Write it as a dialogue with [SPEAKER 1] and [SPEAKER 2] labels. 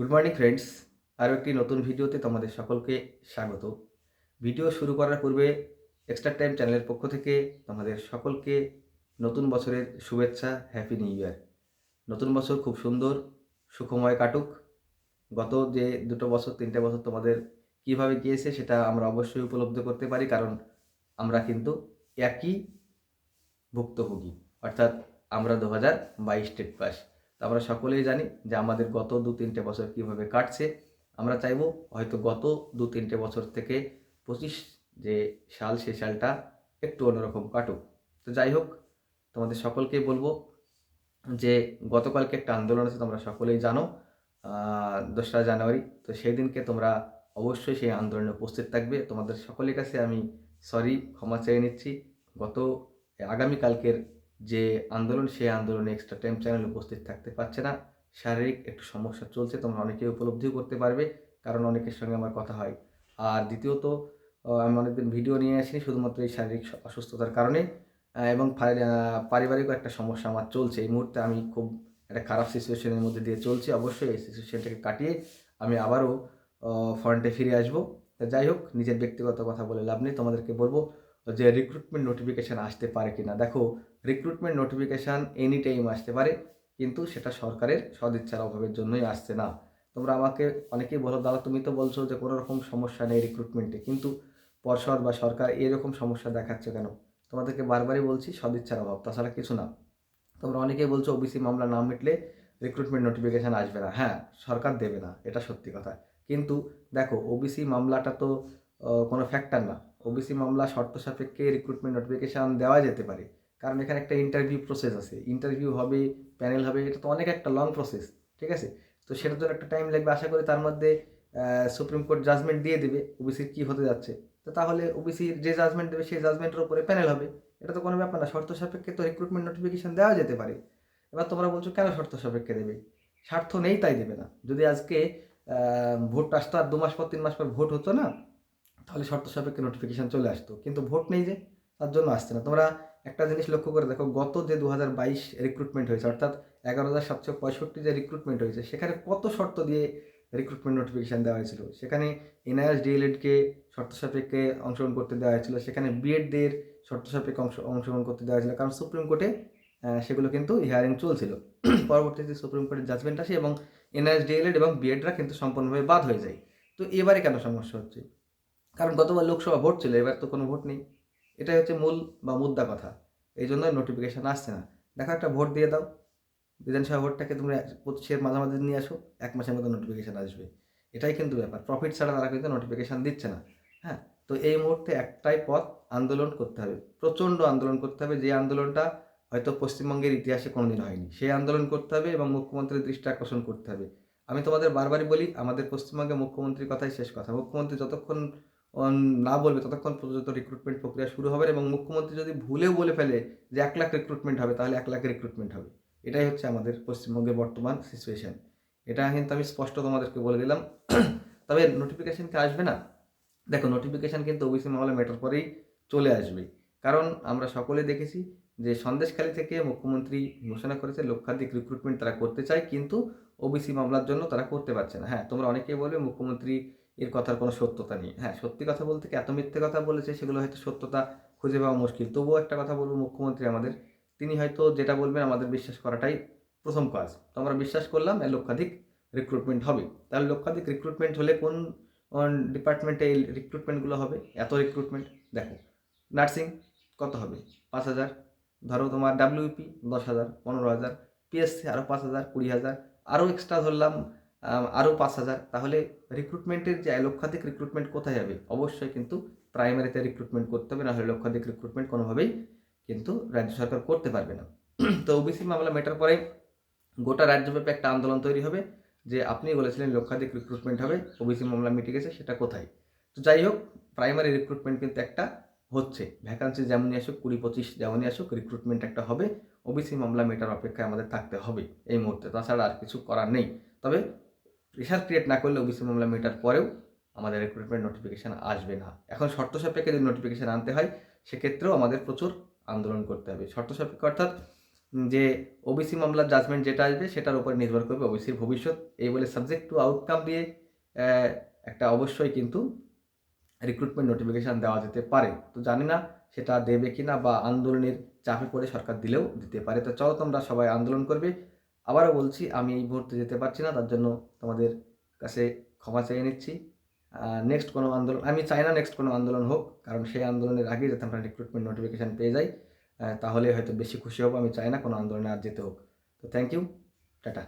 [SPEAKER 1] Good morning friends আরও একটি নতুন ভিডিওতে তোমাদের সকলকে স্বাগত। ভিডিও শুরু করার পূর্বে এক্সট্রা টাইম চ্যানেলের পক্ষ থেকে তোমাদের সকলকে নতুন বছরের শুভেচ্ছা হ্যাপি নিউ ইয়ার নতুন বছর খুব সুন্দর, সুখময় কাটুক। গত যে দুটো বছর, তিনটে বছর তোমাদের কীভাবে গিয়েছে সেটা আমরা অবশ্যই উপলব্ধ করতে পারি, কারণ আমরা কিন্তু একই ভুক্তভোগী। অর্থাৎ আমরা দু হাজার বাইশ স্টেট পাস। আমরা সকলেই জানি যে আমাদের গত দু তিনটে বছর কীভাবে কাটছে। আমরা চাইব হয়তো গত দু তিনটে বছর থেকে পঁচিশ যে সাল সে সালটা একটু অন্যরকম কাটুক। তো যাই হোক, তোমাদের সকলকেই বলব যে গতকালকে একটা আন্দোলন আছে, তোমরা সকলেই জানো দোসরা জানুয়ারি। তো সেই দিনকে তোমরা অবশ্যই সেই আন্দোলনে উপস্থিত থাকবে। তোমাদের সকলের কাছে আমি সরি, ক্ষমা চেয়ে নিচ্ছি। গত, আগামীকালকের যে আন্দোলন, সেই আন্দোলনে এক্সট্রা টাইম চ্যানেল উপস্থিত থাকতে পারছে না। শারীরিক একটু সমস্যা চলছে, তোমরা অনেকে উপলব্ধিও করতে পারবে, কারণ অনেকের সঙ্গে আমার কথা হয়। আর দ্বিতীয়ত আমি অনেকদিন ভিডিও নিয়ে আসিনি, শুধুমাত্র এই শারীরিক অসুস্থতার কারণে। এবং পারিবারিকও একটা সমস্যা আমার চলছে। এই মুহূর্তে আমি খুব একটা খারাপ সিচুয়েশনের মধ্যে দিয়ে চলছি। অবশ্যই এই সিচুয়েশনটাকে কাটিয়ে আমি আবারও ফ্রন্টে ফিরে আসব। যাই হোক, নিজের ব্যক্তিগত কথা বলে লাভ নেই। তোমাদেরকে বলব যে রিক্রুটমেন্ট নোটিফিকেশান আসতে পারে কিনা, দেখো রিক্রুটমেন্ট নোটিফিকেশান এনি টাইম আসতে পারে, কিন্তু সেটা সরকারের সদিচ্ছার অভাবের জন্যই আসছে না। তোমরা আমাকে অনেকেই বলো, দাদা তুমি তো বলছো যে কোনো রকম সমস্যা নেই রিক্রুটমেন্টে কিন্তু পর্ষদ বা সরকার এরকম সমস্যা দেখাচ্ছে কেন? তোমাদেরকে বারবারই বলছি, সদিচ্ছার অভাব, তাছাড়া কিছু না। তোমরা অনেকেই বলছো ওবিসি মামলা না মিটলে রিক্রুটমেন্ট নোটিফিকেশান আসবে না। হ্যাঁ সরকার দেবে না, এটা সত্যি কথা। কিন্তু দেখো ওবিসি মামলাটা তো কোনো ফ্যাক্টর না। ওবিসি মামলা শর্ত সাপেক্ষে রিক্রুটমেন্ট নোটিফিকেশান দেওয়া যেতে পারে। কারণ এখানে একটা ইন্টারভিউ প্রসেস আছে। ইন্টারভিউ হবে প্যানেল হবে, এটা তো অনেক একটা লং প্রসেস ঠিক আছে? তো সেটার জন্য একটা টাইম লাগবে। আশা করি তার মধ্যে সুপ্রিম কোর্ট জাজমেন্ট দিয়ে দেবে ওবিসির কী হতে যাচ্ছে। তো তাহলে ওবিসির যে জাজমেন্ট দেবে, সেই জাজমেন্টের উপরে প্যানেল হবে। এটা তো কোনো ব্যাপার না। শর্ত সাপেক্ষে তো রিক্রুটমেন্ট নোটিফিকেশান দেওয়া যেতে পারে। এবার তোমরা বলছো, কেন শর্ত সাপেক্ষে দেবে? স্বার্থ নেই, তাই দেবে না। যদি আজকে ভোট আসতো আর দু মাস পর, তিন মাস পর ভোট হতো না তাহলে শর্ত সাপেক্ষে নোটিফিকেশান চলে আসতো। কিন্তু ভোট নেই যে, তার জন্য আসছে না। তোমরা একটা জিনিস লক্ষ্য করে দেখো, গত যে দু হাজার বাইশ রিক্রুটমেন্ট হয়েছে, অর্থাৎ এগারো হাজার সাতশো পঁয়ষট্টি যে রিক্রুটমেন্ট হয়েছে, সেখানে কত শর্ত দিয়ে রিক্রুটমেন্ট নোটিফিকেশান দেওয়া হয়েছিল? সেখানে এনআইএস ডিএলএডকে শর্ত সাপেক্ষে অংশগ্রহণ করতে দেওয়া হয়েছিল, সেখানে বিএডদের শর্ত সাপেক্ষে অংশ, অংশগ্রহণ করতে দেওয়া হয়েছিল, কারণ সুপ্রিম কোর্টে সেগুলো কিন্তু হিয়ারিং চলছিল। পরবর্তীতে সুপ্রিম কোর্টের জাজমেন্ট আসে এবং এনআইএস, ডিএলএড এবং বিএডরা কিন্তু সম্পূর্ণভাবে বাদ হয়ে যায়। তো এবারে কেন সমস্যা হচ্ছে? কারণ গতবার লোকসভা ভোট ছিল, এবার তো কোনো ভোট নেই। এটাই হচ্ছে মূল বা মুদ্রা কথা। এই জন্য নোটিফিকেশান আসছে না। দেখো একটা ভোট দিয়ে দাও। বিধানসভা ভোটটাকে তুমি পঁচিশের মাঝামাঝি নিয়ে আসো, এক মাসের মধ্যে নোটিফিকেশান আসবে। এটাই কিন্তু ব্যাপার। প্রফিট ছাড়া তারা কিন্তু নোটিফিকেশান দিচ্ছে না। হ্যাঁ তো এই মুহূর্তে একটাই পথ আন্দোলন করতে হবে। প্রচণ্ড আন্দোলন করতে হবে। যে আন্দোলনটা হয়তো পশ্চিমবঙ্গের ইতিহাসে কোনোদিন হয়নি, সেই আন্দোলন করতে হবে এবং মুখ্যমন্ত্রীর দৃষ্টি আকর্ষণ করতে হবে। আমি তোমাদের বারবারই বলি, আমাদের পশ্চিমবঙ্গে মুখ্যমন্ত্রীর কথাই শেষ কথা। মুখ্যমন্ত্রী যতক্ষণ না বলবে ততক্ষণ পর্যন্ত রিক্রুটমেন্ট প্রক্রিয়া শুরু হবে এবং মুখ্যমন্ত্রী যদি ভুলেও বলে ফেলে যে এক লাখ রিক্রুটমেন্ট হবে, তাহলে এক লাখ রিক্রুটমেন্ট হবে। এটাই হচ্ছে আমাদের পশ্চিমবঙ্গের বর্তমান সিচুয়েশন এটা কিন্তু আমি স্পষ্ট তোমাদেরকে বলে দিলাম। তবে নোটিফিকেশান কি আসবে না? দেখো নোটিফিকেশান কিন্তু ওবিসি মামলা মেটার পরেই চলে আসবে। কারণ আমরা সকলে দেখেছি যে সন্দেশখালী থেকে মুখ্যমন্ত্রী ঘোষণা করেছে লক্ষাধিক রিক্রুটমেন্ট তারা করতে চায়, কিন্তু ওবিসি মামলার জন্য তারা করতে পারছে না। হ্যাঁ তোমরা অনেকেই বলবে মুখ্যমন্ত্রী এর কথার কোনো সত্যতা নেই। হ্যাঁ সত্যি কথা বলতে কি, এত মিথ্যে কথা বলেছে, সেগুলো হয়তো সত্যতা খুঁজে পাওয়া মুশকিল। তবুও একটা কথা বলব মুখ্যমন্ত্রী আমাদের। তিনি হয়তো যেটা বলবেন, আমাদের বিশ্বাস করাটাই প্রথম কাজ। তো আমরা বিশ্বাস করলাম এর লক্ষাধিক রিক্রুটমেন্ট হবে। তাহলে লক্ষাধিক রিক্রুটমেন্ট হলে কোন ডিপার্টমেন্টে এই রিক্রুটমেন্টগুলো হবে? এত রিক্রুটমেন্ট দেখো নার্সিং কত হবে? পাঁচ হাজার। ধরো তোমার ডাব্লিউপি দশ হাজার, পনেরো হাজার। পিএসসি আরও পাঁচ হাজার, কুড়ি হাজার। আরও এক্সট্রা ধরলাম আরও পাঁচ হাজার। তাহলে রিক্রুটমেন্টের যে লক্ষাধিক রিক্রুটমেন্ট কোথায় যাবে অবশ্যই কিন্তু প্রাইমারিতে রিক্রুটমেন্ট করতে হবে, নাহলে লক্ষাধিক রিক্রুটমেন্ট কোনোভাবেই কিন্তু রাজ্য সরকার করতে পারবে না। তো ওবিসি মামলা মেটার পরে গোটা রাজ্যব্যাপী একটা আন্দোলন তৈরি হবে, যে আপনি বলেছিলেন লক্ষাধিক রিক্রুটমেন্ট হবে ওবিসি মামলা মিটে গেছে, সেটা কোথায়? তো যাই হোক প্রাইমারি রিক্রুটমেন্ট কিন্তু একটা হচ্ছে। ভ্যাকান্সি যেমনই আসুক, কুড়ি পঁচিশ যেমনই আসুক রিক্রুটমেন্ট একটা হবে। ওবিসি মামলা মেটার অপেক্ষায় আমাদের থাকতে হবে এই মুহূর্তে। তাছাড়া আর কিছু করার নেই। তবে প্রেশার ক্রিয়েট না করলে ওবিসি মামলা মেটার পরেও আমাদের রিক্রুটমেন্ট নোটিফিকেশান আসবে না। এখন শর্ত সাপেক্ষে যদি নোটিফিকেশান আনতে হয়, সেক্ষেত্রেও আমাদের প্রচুর আন্দোলন করতে হবে। শর্ত সাপেক্ষে অর্থাৎ যে ওবিসি মামলার জাজমেন্ট যেটা আসবে, সেটার উপর নির্ভর করবে ওবিসির ভবিষ্যৎ। এই বলে সাবজেক্ট টু আউটকাম দিয়ে একটা অবশ্যই কিন্তু রিক্রুটমেন্ট নোটিফিকেশান দেওয়া যেতে পারে। তো জানি না সেটা দেবে কিনা বা আন্দোলনের চাপে পড়ে সরকার দিলেও দিতে পারে। তো চলো তোমরা সবাই আন্দোলন করবে। আবারও বলছি, আমি এই মুহূর্তে যেতে পারছি না, তার জন্য তোমাদের কাছে ক্ষমা চেয়ে নিচ্ছি। নেক্সট কোনো আন্দোলন আমি চাই না নেক্সট কোনো আন্দোলন হোক, কারণ সেই আন্দোলনের আগে যাতে আমরা রিক্রুটমেন্ট নোটিফিকেশান পেয়ে যাই তাহলে হয়তো বেশি খুশি হব। আমি চাই না কোনো আন্দোলনে আর যেতে হোক। তো থ্যাংক ইউ টাটা।